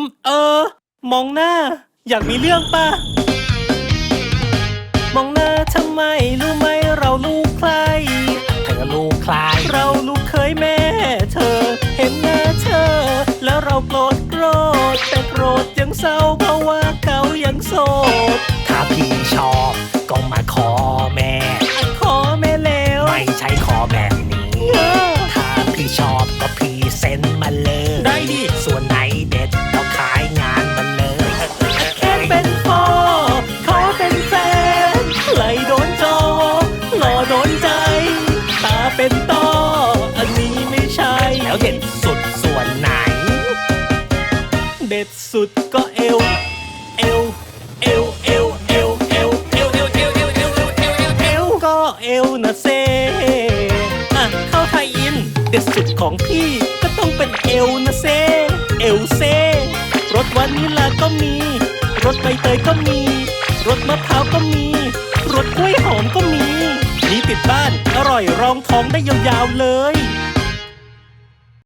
ม เออ มองหน้า อยากมีเรื่องป่ะมองหน้าทำไม รู้ไหมเราลูกใคร เธอลูกใคร เราลูกเคยแม่ เธอ เห็นหน้าเธอ แล้วเราโกรธโกรธแต่โกรธยังเศร้าเพราะว่าเขายังโสด เป็นต้ออันนี้ไม่ใช่ แล้วเด็ดสุดส่วนไหน เด็ดสุดก็เอวเอว เอว เอว เอว เอว เอว เอว เอว เอว เอว เอว เอว เอว เอว ก็เอวนะเซอะเข้าไทยอิน เด็ดสุดของพี่ก็ต้องเป็นเอวนะเซ เอวเซ รสวานิลาก็มี รสใบเตยก็มี รสมะพร้าวก็มี รสกล้วยห ติดบ้าน อร่อยรองท้องได้ยาวๆเลย